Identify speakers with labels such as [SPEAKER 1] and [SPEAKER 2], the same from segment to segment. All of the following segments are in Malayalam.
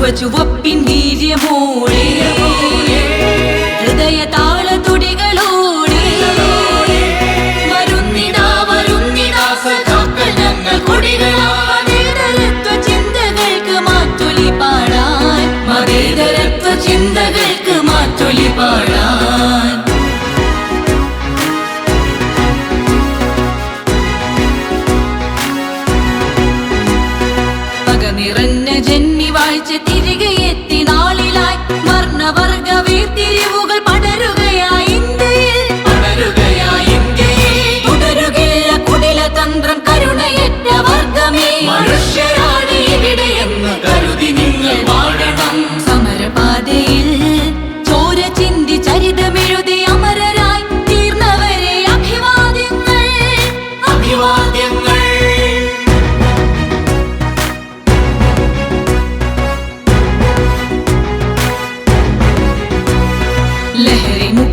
[SPEAKER 1] ചുവ ചുവപ്പിൻ വീര്യമോടെ ഹൃദയ താള തുടികളോടെ വരുന്നിതാ നിറഞ്ഞ ജന്മി വാഴ്ച തിരികെ എത്തി നാളിലായി വർണ്ണവർഗ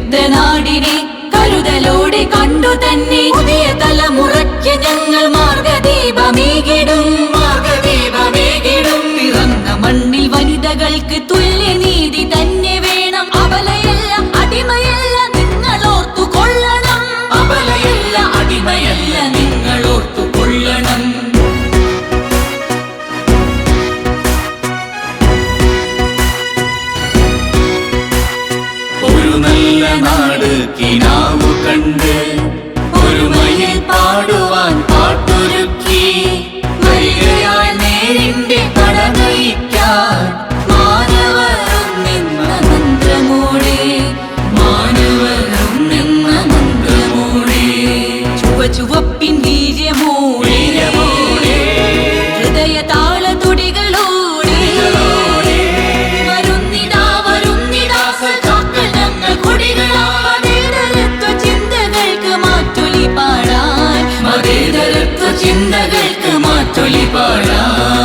[SPEAKER 1] മുക്തനാടിനെ കരുതലോടെ കണ്ടു തന്നെ. പുതിയ തലമുറയ്ക്ക് ഞങ്ങൾ മാർഗദീപമേകിടും.
[SPEAKER 2] മാർഗദീപമേകിടും.
[SPEAKER 1] പിറന്ന മണ്ണിൽ വനിതകൾക്ക് തുല്യനീതി
[SPEAKER 2] நோக்கி நாவு கண்டு ചിതറുത്ത ചിന്തകൾക്ക് മാറ്റൊലി പാടാം.